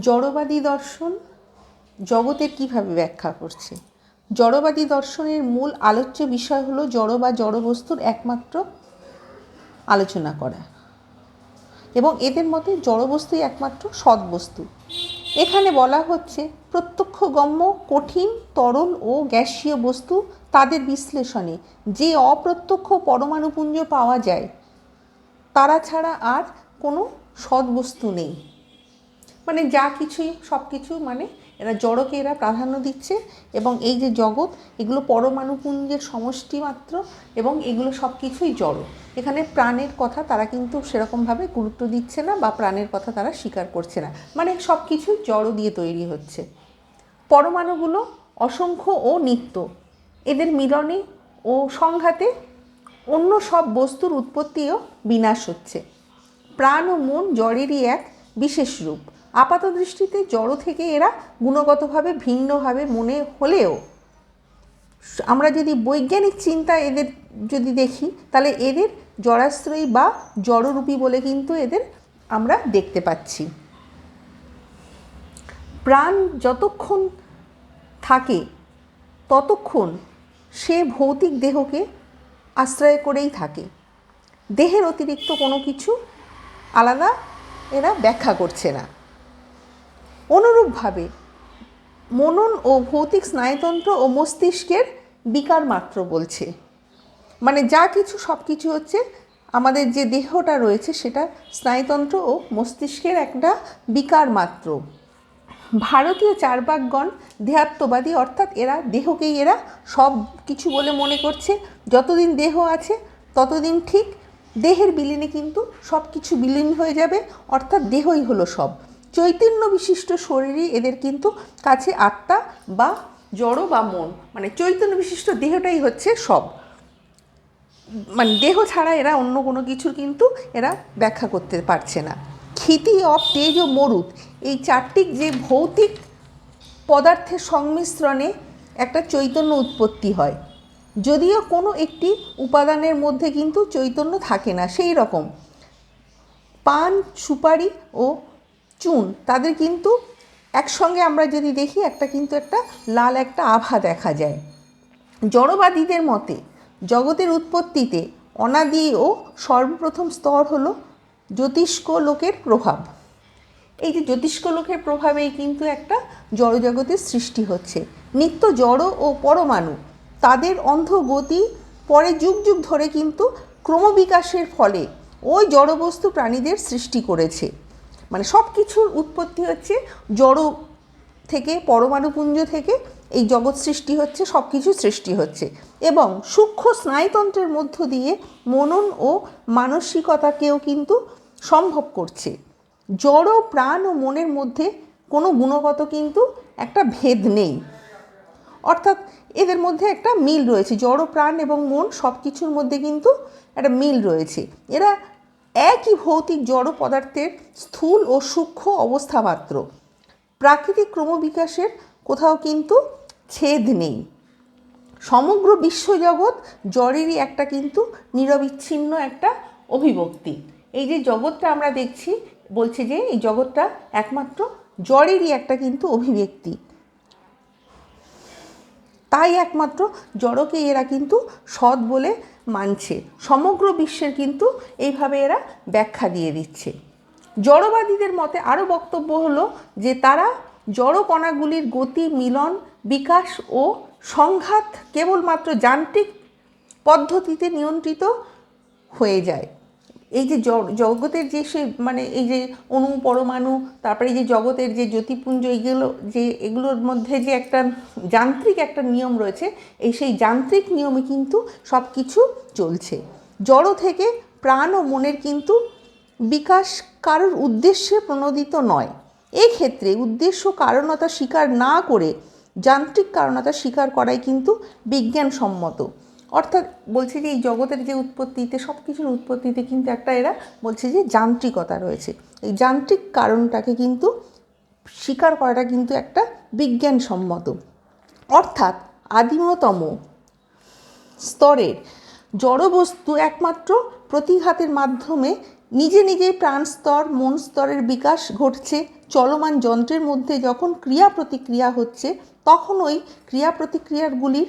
জড়বাদী দর্শন জগতের কীভাবে ব্যাখ্যা করছে? জড়বাদী দর্শনের মূল আলোচ্য বিষয় হলো জড় বা জড়বস্তুর একমাত্র আলোচনা করা। এবং এদের মতে জড়বস্তুই একমাত্র সৎবস্তু এখানে বলা হচ্ছে প্রত্যক্ষগম্য, কঠিন, তরল ও গ্যাসীয় বস্তু তাদের বিশ্লেষণে যে অপ্রত্যক্ষ পরমাণুপুঞ্জ পাওয়া যায়, তারা ছাড়া আর কোনো সৎবস্তু নেই। মানে যা কিছুই, সব কিছু মানে এরা জড়কে এরা প্রাধান্য দিচ্ছে এবং এই যে জগৎ, এগুলো পরমাণুপুঞ্জের সমষ্টি মাত্র এবং এগুলো সব কিছুই জড়। এখানে প্রাণের কথা তারা কিন্তু সেরকমভাবে গুরুত্ব দিচ্ছে না বা প্রাণের কথা তারা স্বীকার করছে না। মানে সব কিছুই জড় দিয়ে তৈরি হচ্ছে। পরমাণুগুলো অসংখ্য ও নিত্য। এদের মিলনে ও সংঘাতে অন্য সব বস্তুর উৎপত্তিও বিনাশ হচ্ছে। প্রাণ ও মন জড়েরই এক বিশেষ রূপ। আপাত দৃষ্টিতে জড় থেকে এরা গুণগতভাবে ভিন্নভাবে মনে হলেও, আমরা যদি বৈজ্ঞানিক চিন্তা এদের যদি দেখি, তাহলে এদের জড়াশ্রয়ী বা জড়রূপী বলে কিন্তু এদের আমরা দেখতে পাচ্ছি। প্রাণ যতক্ষণ থাকে, ততক্ষণ সে ভৌতিক দেহকে আশ্রয় করেই থাকে। দেহের অতিরিক্ত কোনো কিছু আলাদা এরা ব্যাখ্যা করছে না। অনুরূপভাবে মনন ও ভৌতিক স্নায়ুতন্ত্র ও মস্তিষ্কের বিকার মাত্র বলছে। মানে যা কিছু সব কিছু হচ্ছে, আমাদের যে দেহটা রয়েছে সেটা স্নায়ুতন্ত্র ও মস্তিষ্কের একটা বিকার মাত্র। ভারতীয় চারবাকগণ দেহাত্মবাদী, অর্থাৎ এরা দেহকেই এরা সব কিছু বলে মনে করছে। যতদিন দেহ আছে, ততদিন ঠিক দেহের বিলীনে কিন্তু সব কিছু বিলীন হয়ে যাবে, অর্থাৎ দেহই হলো সব। চৈতন্য বিশিষ্ট শরীরই এদের কিন্তু কাছে আত্মা বা জড় বা মন। মানে চৈতন্য বিশিষ্ট দেহটাই হচ্ছে সব। মানে দেহ ছাড়া এরা অন্য কোনো কিছুর কিন্তু এরা ব্যাখ্যা করতে পারছে না। ক্ষিতি অফ তেজ ও মরুত এই চারটি যে ভৌতিক পদার্থের সংমিশ্রণে একটা চৈতন্য উৎপত্তি হয়। যদিও কোনো একটি উপাদানের মধ্যে কিন্তু চৈতন্য থাকে না, সেই রকম। পান, সুপারি ও চুন, তাদের কিন্তু একসঙ্গে আমরা যদি দেখি, একটা কিন্তু একটা লাল একটা আভা দেখা যায়। জড়বাদীদের মতে, জগতের উৎপত্তিতে অনাদি ও সর্বপ্রথম স্তর হলো জ্যোতিষ্ক লোকের প্রভাব। এই যে জ্যোতিষ্ক লোকের প্রভাবেই কিন্তু একটা জড়জগতের সৃষ্টি হচ্ছে। নিত্য জড় ও পরমাণু, তাদের অন্ধ গতি পরে যুগ যুগ ধরে কিন্তু ক্রমবিকাশের ফলে ওই জড়বস্তু প্রাণীদের সৃষ্টি করেছে। মানে সব কিছুর উৎপত্তি হচ্ছে জড় থেকে, পরমাণুপুঞ্জ থেকে এই জগৎ সৃষ্টি হচ্ছে সব কিছু সৃষ্টি হচ্ছে। এবং সূক্ষ্ম স্নায়ুতন্ত্রের মধ্য দিয়ে মনন ও মানসিকতাকেও কিন্তু সম্ভব করছে। জড়, প্রাণ ও মনের মধ্যে কোনো গুণগত কিন্তু একটা ভেদ নেই। অর্থাৎ এদের মধ্যে একটা মিল রয়েছে। জড়, প্রাণ এবং মন সব কিছুর মধ্যে কিন্তু একটা মিল রয়েছে। এরা একই ভৌতিক জড় পদার্থের স্থূল ও সূক্ষ্ম অবস্থা মাত্র। প্রাকৃতিক ক্রমবিকাশের কোথাও কিন্তু ছেদ নেই। সমগ্র বিশ্বজগৎ জড়েরই একটা কিন্তু নিরবিচ্ছিন্ন একটা অভিব্যক্তি। এই যে জগৎটা আমরা দেখছি, বলছে যে এই জগৎটা একমাত্র জড়েরই একটা কিন্তু অভিব্যক্তি। তাই একমাত্র জড়কে এরা কিন্তু সৎ বলে মানছে। সমগ্র বিশ্বের কিন্তু এইভাবে এরা ব্যাখ্যা দিয়ে দিচ্ছে। জড়বাদীদের মতে আরও বক্তব্য হলো যে তারা জড় কণাগুলির গতি, মিলন, বিকাশ ও সংঘাত কেবলমাত্র যান্ত্রিক পদ্ধতিতে নিয়ন্ত্রিত হয়ে যায়। এই যে জগতের যে সে মানে এই যে অণু পরমাণু, তারপরে এই যে জগতের যে জ্যোতিপুঞ্জ, এইগুলো, যে এগুলোর মধ্যে যে একটা যান্ত্রিক একটা নিয়ম রয়েছে, এই সেই যান্ত্রিক নিয়মে কিন্তু সব কিছু চলছে। জড় থেকে প্রাণ ও মনের কিন্তু বিকাশ কারোর উদ্দেশ্যে প্রণোদিত নয়। এক্ষেত্রে উদ্দেশ্য কারণতা স্বীকার না করে যান্ত্রিক কারণতা স্বীকার করাই কিন্তু বিজ্ঞানসম্মত। অর্থাৎ বলছে যে এই জগতের যে উৎপত্তিতে সব কিছুর উৎপত্তিতে কিন্তু একটা এরা বলছে যে যান্ত্রিকতা রয়েছে। এই যান্ত্রিক কারণটাকে কিন্তু স্বীকার করাটা কিন্তু একটা বিজ্ঞানসম্মত। অর্থাৎ আদিমতম স্তরের জড়বস্তু একমাত্র প্রতিঘাতের মাধ্যমে নিজে নিজেই প্রাণ স্তর মন স্তরের বিকাশ ঘটছে। চলমান যন্ত্রের মধ্যে যখন ক্রিয়া প্রতিক্রিয়া হচ্ছে, তখন ওই ক্রিয়া প্রতিক্রিয়াগুলির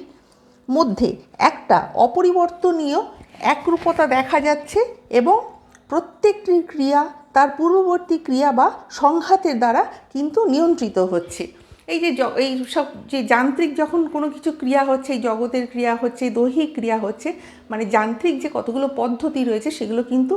মধ্যে একটা অপরিবর্তনীয় একরূপতা দেখা যাচ্ছে এবং প্রত্যেকটি ক্রিয়া তার পূর্ববর্তী ক্রিয়া বা সংঘাতের দ্বারা কিন্তু নিয়ন্ত্রিত হচ্ছে। এই যে এই সব যে যান্ত্রিক যখন কোনো কিছু ক্রিয়া হচ্ছে, এই জগতের ক্রিয়া হচ্ছে, দৈহিক ক্রিয়া হচ্ছে মানে যান্ত্রিক যে কতগুলো পদ্ধতি রয়েছে সেগুলো কিন্তু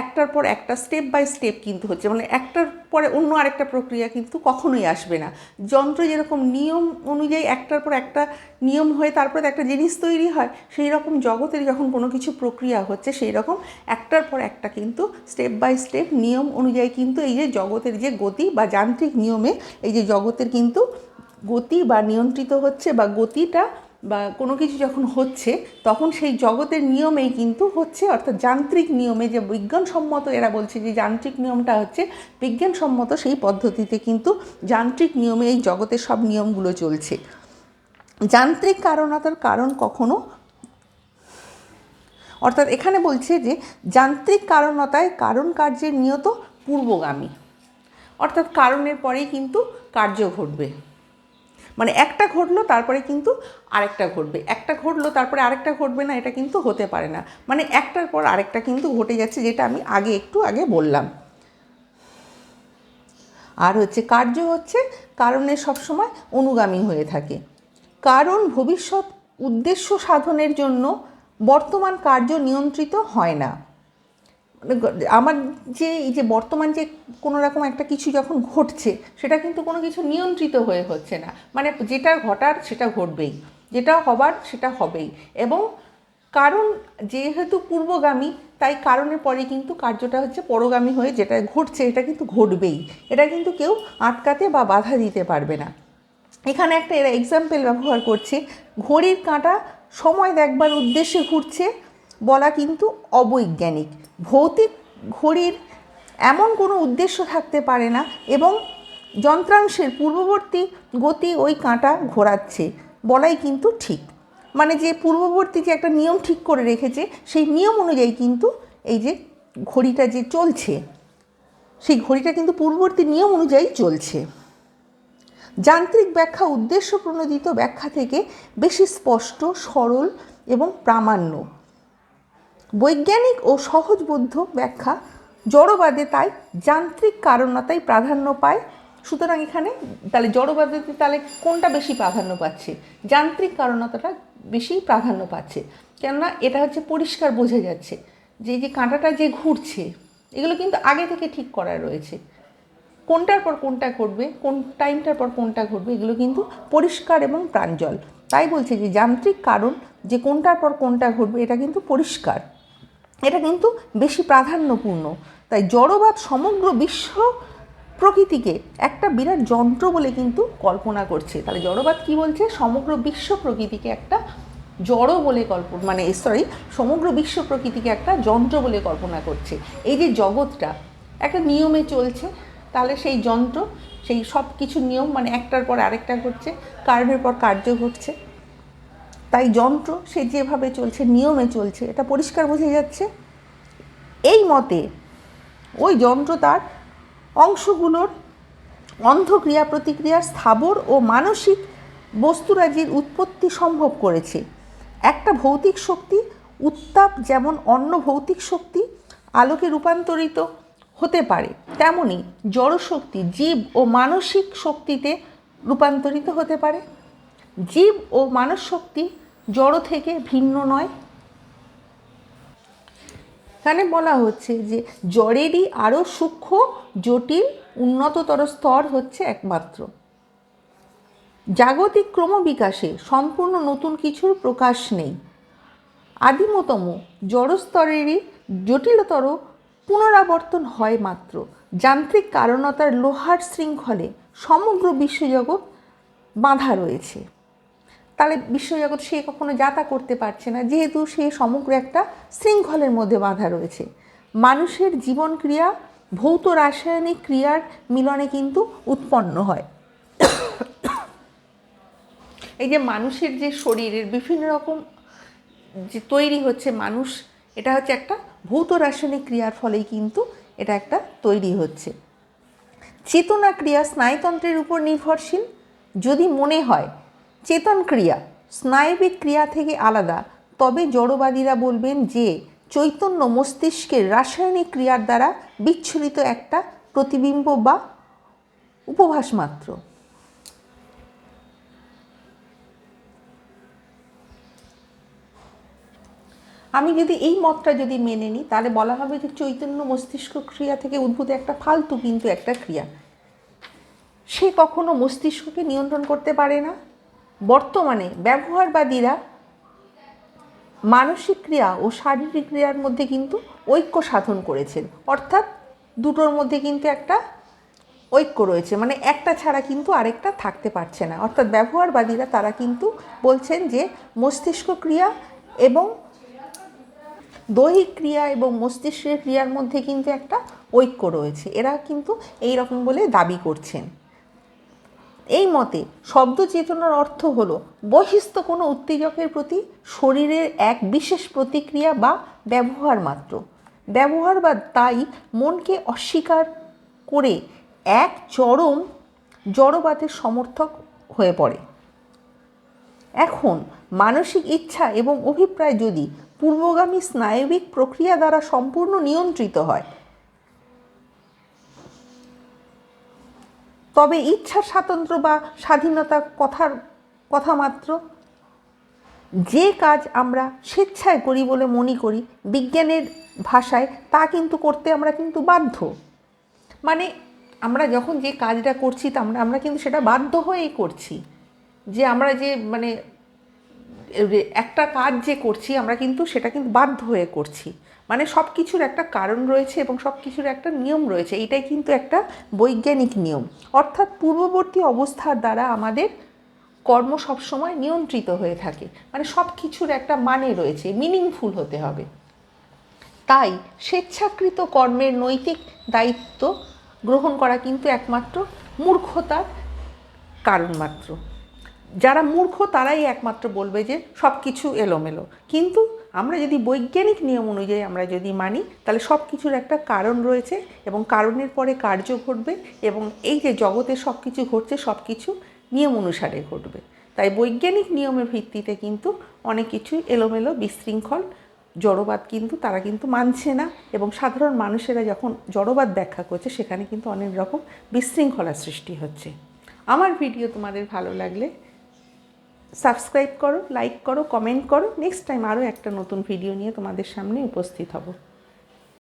একটার পর একটা স্টেপ বাই স্টেপ কিন্তু হচ্ছে। মানে একটার পরে অন্য আরেকটা প্রক্রিয়া কিন্তু কখনোই আসবে না। যন্ত্র যেরকম নিয়ম অনুযায়ী একটার পর একটা নিয়ম হয়ে তারপরে একটা জিনিস তৈরি হয়, সেই রকম জগতের যখন কোনো কিছু প্রক্রিয়া হচ্ছে, সেই রকম একটার পর একটা কিন্তু স্টেপ বাই স্টেপ নিয়ম অনুযায়ী কিন্তু এই যে জগতের যে গতি বা যান্ত্রিক নিয়মে এই যে জগতের কিন্তু গতি বা নিয়ন্ত্রিত হচ্ছে বা গতিটা বা কোনো কিছু যখন হচ্ছে, তখন সেই জগতের নিয়মেই কিন্তু হচ্ছে, অর্থাৎ যান্ত্রিক নিয়মে যে বিজ্ঞানসম্মত এরা বলছে যে যান্ত্রিক নিয়মটা হচ্ছে, বিজ্ঞানসম্মত সেই পদ্ধতিতে কিন্তু যান্ত্রিক নিয়মে এই জগতের সব নিয়মগুলো চলছে। যান্ত্রিক কারণতার কারণ কখনো, অর্থাৎ এখানে বলছে যে যান্ত্রিক কারণতায় কারণ কার্যের নিয়ত পূর্বগামী। অর্থাৎ কারণের পরেই কিন্তু কার্য ঘটবে। মানে একটা ঘটলো, তারপরে কিন্তু আরেকটা ঘটবে। একটা ঘটলো, তারপরে আরেকটা ঘটবে না, এটা কিন্তু হতে পারে না। মানে একটার পর আরেকটা কিন্তু ঘটে যাচ্ছে, যেটা আমি আগে একটু আগে বললাম। আর হচ্ছে কার্য হচ্ছে কারণের সবসময় অনুগামী হয়ে থাকে। কারণ ভবিষ্যৎ উদ্দেশ্য সাধনের জন্য বর্তমান কার্য নিয়ন্ত্রিত হয় না। আমার যে, এই যে বর্তমান যে কোনো রকম একটা কিছু যখন ঘটছে, সেটা কিন্তু কোনো কিছু নিয়ন্ত্রিত হয়ে হচ্ছে না। মানে যেটা ঘটার সেটা ঘটবেই, যেটা হবার সেটা হবেই। এবং কারণ যেহেতু পূর্বগামী, তাই কারণের পরে কিন্তু কার্যটা হচ্ছে পরগামী হয়ে যেটা ঘটছে, এটা কিন্তু ঘটবেই। এটা কিন্তু কেউ আটকাতে বা বাধা দিতে পারবে না। এখানে একটা এরা এক্সাম্পল ব্যবহার করছে, ঘড়ির কাঁটা সময় দেখবার উদ্দেশ্যে ঘুরছে বলা কিন্তু অবৈজ্ঞানিক। ভৌতিক ঘড়ির এমন কোনো উদ্দেশ্য থাকতে পারে না এবং যন্ত্রাংশের পূর্ববর্তী গতি ওই কাঁটা ঘোরাচ্ছে বলাই কিন্তু ঠিক। মানে যে পূর্ববর্তী যে একটা নিয়ম ঠিক করে রেখেছে, সেই নিয়ম অনুযায়ী কিন্তু এই যে ঘড়িটা যে চলছে, সেই ঘড়িটা কিন্তু পূর্ববর্তী নিয়ম অনুযায়ী চলছে। যান্ত্রিক ব্যাখ্যা, উদ্দেশ্য প্রণোদিত ব্যাখ্যা থেকে বেশি স্পষ্ট, সরল এবং প্রামাণ্য। বৈজ্ঞানিক ও সহজবোধ্য ব্যাখ্যা জড়বাদে তাই যান্ত্রিক কারণতাই প্রাধান্য পায়। সুতরাং এখানে তাহলে জড়বাদে তাহলে কোনটা বেশি প্রাধান্য পাচ্ছে? যান্ত্রিক কারণতাটা বেশি প্রাধান্য পাচ্ছে। কেননা এটা হচ্ছে পরিষ্কার বোঝা যাচ্ছে যে যে কাঁটাটা যে ঘুরছে, এগুলো কিন্তু আগে থেকে ঠিক করা রয়েছে। কোনটার পর কোনটা ঘটবে, কোন টাইমটার পর কোনটা ঘটবে, এগুলো কিন্তু পরিষ্কার এবং প্রাঞ্জল। তাই বলছে যে যান্ত্রিক কারণ যে কোনটার পর কোনটা ঘটবে, এটা কিন্তু পরিষ্কার। এটা কিন্তু বেশি প্রাধান্যপূর্ণ। তাই জড়বাদ সমগ্র বিশ্ব প্রকৃতিকে একটা বিরাট যন্ত্র বলে কিন্তু কল্পনা করছে। তাহলে জড়বাদ কি বলছে? সমগ্র বিশ্ব প্রকৃতিকে একটা জড় বলে কল্পনা মানে সরি সমগ্র বিশ্ব প্রকৃতিকে একটা যন্ত্র বলে কল্পনা করছে। এই যে জগৎটা, একটা নিয়মে চলছে, তাহলে সেই যন্ত্র, সেই সব কিছু নিয়ম মানে একটার পর আরেকটা ঘটছে কারণের পর কার্য ঘটছে। তাই যন্ত্র সে যেভাবে চলছে, নিয়মে চলছে, এটা পরিষ্কার বোঝা যাচ্ছে। এই মতে ওই যন্ত্র তার অংশগুলোর অন্ধক্রিয়া প্রতিক্রিয়ার স্থাবর ও মানসিক বস্তুরাজির উৎপত্তি সম্ভব করেছে। একটা ভৌতিক শক্তি উত্তাপ যেমন অন্য ভৌতিক শক্তি আলোকে রূপান্তরিত হতে পারে, তেমনি জড়শক্তি জীব ও মানসিক শক্তিতে রূপান্তরিত হতে পারে। জীব ও মানস শক্তি জড় থেকে ভিন্ন নয় এখানে বলা হচ্ছে যে জ্বরেরই আরও সূক্ষ্ম, জটিল, উন্নততর স্তর হচ্ছে একমাত্র। জাগতিক ক্রমবিকাশে সম্পূর্ণ নতুন কিছুর প্রকাশ নেই। আদিমতম জড়স্তরেরই জটিলতর পুনরাবর্তন হয় মাত্র। যান্ত্রিক কারণতার লোহার শৃঙ্খলে সমগ্র বিশ্বজগৎ বাঁধা রয়েছে। তাহলে বিশ্বজগৎ সে কখনো যাতা করতে পারছে না, যেহেতু সে সমগ্র একটা শৃঙ্খলের মধ্যে বাঁধা রয়েছে। মানুষের জীবন ক্রিয়া ভৌত রাসায়নিক ক্রিয়ার মিলনে কিন্তু উৎপন্ন হয়। এই যে মানুষের যে শরীরের বিভিন্ন রকম যে তৈরি হচ্ছে মানুষ, এটা হচ্ছে একটা ভৌত রাসায়নিক ক্রিয়ার ফলেই কিন্তু এটা একটা তৈরি হচ্ছে। চেতনা ক্রিয়া স্নায়ুতন্ত্রের উপর নির্ভরশীল। যদি মনে হয় চেতন ক্রিয়া, স্নায়বিক ক্রিয়া থেকে আলাদা। তবে জড়বাদীরা বলবেন যে, চৈতন্য মস্তিষ্কের রাসায়নিক ক্রিয়ার দ্বারা বিচ্ছুরিত একটা প্রতিবিম্ব বা উপভাস মাত্র। আমি যদি এই মতটা যদি মেনে নিই, তাহলে বলা হবে যে চৈতন্য মস্তিষ্ক ক্রিয়া থেকে উদ্ভূত একটা ফালতু কিন্তু একটা ক্রিয়া। সে কখনো মস্তিষ্ককে নিয়ন্ত্রণ করতে পারে না। বর্তমানে ব্যবহারবাদীরা মানসিক ক্রিয়া ও শারীরিক ক্রিয়ার মধ্যে কিন্তু ঐক্য সাধন করেছেন। অর্থাৎ দুটোর মধ্যে কিন্তু একটা ঐক্য রয়েছে। মানে একটা ছাড়া কিন্তু আরেকটা থাকতে পারছে না। অর্থাৎ ব্যবহারবাদীরা তারা কিন্তু বলছেন যে মস্তিষ্ক ক্রিয়া এবং দৈহিক ক্রিয়া এবং মস্তিষ্কের ক্রিয়ার মধ্যে কিন্তু একটা ঐক্য রয়েছে। এরা কিন্তু এই রকম বলে দাবি করছেন। এই মতে শব্দ চেতনার অর্থ হল বহিস্থ কোনো উত্তেজকের প্রতি শরীরের এক বিশেষ প্রতিক্রিয়া বা ব্যবহার মাত্র। ব্যবহার বা তাই মনকে অস্বীকার করে এক চরম জড়বাদের সমর্থক হয়ে পড়ে। এখন মানসিক ইচ্ছা এবং অভিপ্রায় যদি পূর্বগামী স্নায়বিক প্রক্রিয়া দ্বারা সম্পূর্ণ নিয়ন্ত্রিত হয় তবে ইচ্ছার স্বাতন্ত্র বা স্বাধীনতা কথার কথা মাত্র। যে কাজ আমরা স্বেচ্ছায় করি বলে মনে করি বিজ্ঞানের ভাষায়, তা কিন্তু করতে আমরা কিন্তু বাধ্য। মানে আমরা যখন যে কাজটা করছি, তা আমরা আমরা কিন্তু সেটা বাধ্য হয়েই করছি। যে আমরা যে মানে একটা কাজ যে করছি, আমরা কিন্তু সেটা কিন্তু বাধ্য হয়ে করছি। মানে সব কিছুর একটা কারণ রয়েছে এবং সব কিছুর একটা নিয়ম রয়েছে। এইটাই কিন্তু একটা বৈজ্ঞানিক নিয়ম। অর্থাৎ পূর্ববর্তী অবস্থার দ্বারা আমাদের কর্ম সবসময় নিয়ন্ত্রিত হয়ে থাকে। মানে সব কিছুর একটা মানে রয়েছে মিনিংফুল হতে হবে। তাই স্বেচ্ছাকৃত কর্মের নৈতিক দায়িত্ব গ্রহণ করা কিন্তু একমাত্র মূর্খতার কারণ মাত্র। যারা মূর্খ, তারাই একমাত্র বলবে যে সব কিছু এলোমেলো। কিন্তু আমরা যদি বৈজ্ঞানিক নিয়ম অনুযায়ী আমরা যদি মানি, তাহলে সব কিছুর একটা কারণ রয়েছে এবং কারণের পরে কার্য ঘটবে এবং এই যে জগতে সব কিছু ঘটছে সব কিছু নিয়ম অনুসারে ঘটবে। তাই বৈজ্ঞানিক নিয়মের ভিত্তিতে কিন্তু অনেক কিছুই এলোমেলো, বিশৃঙ্খল, জড়বাদ কিন্তু তারা কিন্তু মানছে না এবং সাধারণ মানুষেরা যখন জড়বাদ ব্যাখ্যা করছে, সেখানে কিন্তু অনেক রকম বিশৃঙ্খলার সৃষ্টি হচ্ছে। আমার ভিডিও তোমাদের ভালো লাগলে সাবস্ক্রাইব করো লাইক করো কমেন্ট করো। নেক্সট টাইম আরও একটা নতুন ভিডিও নিয়ে তোমাদের সামনে উপস্থিত হব।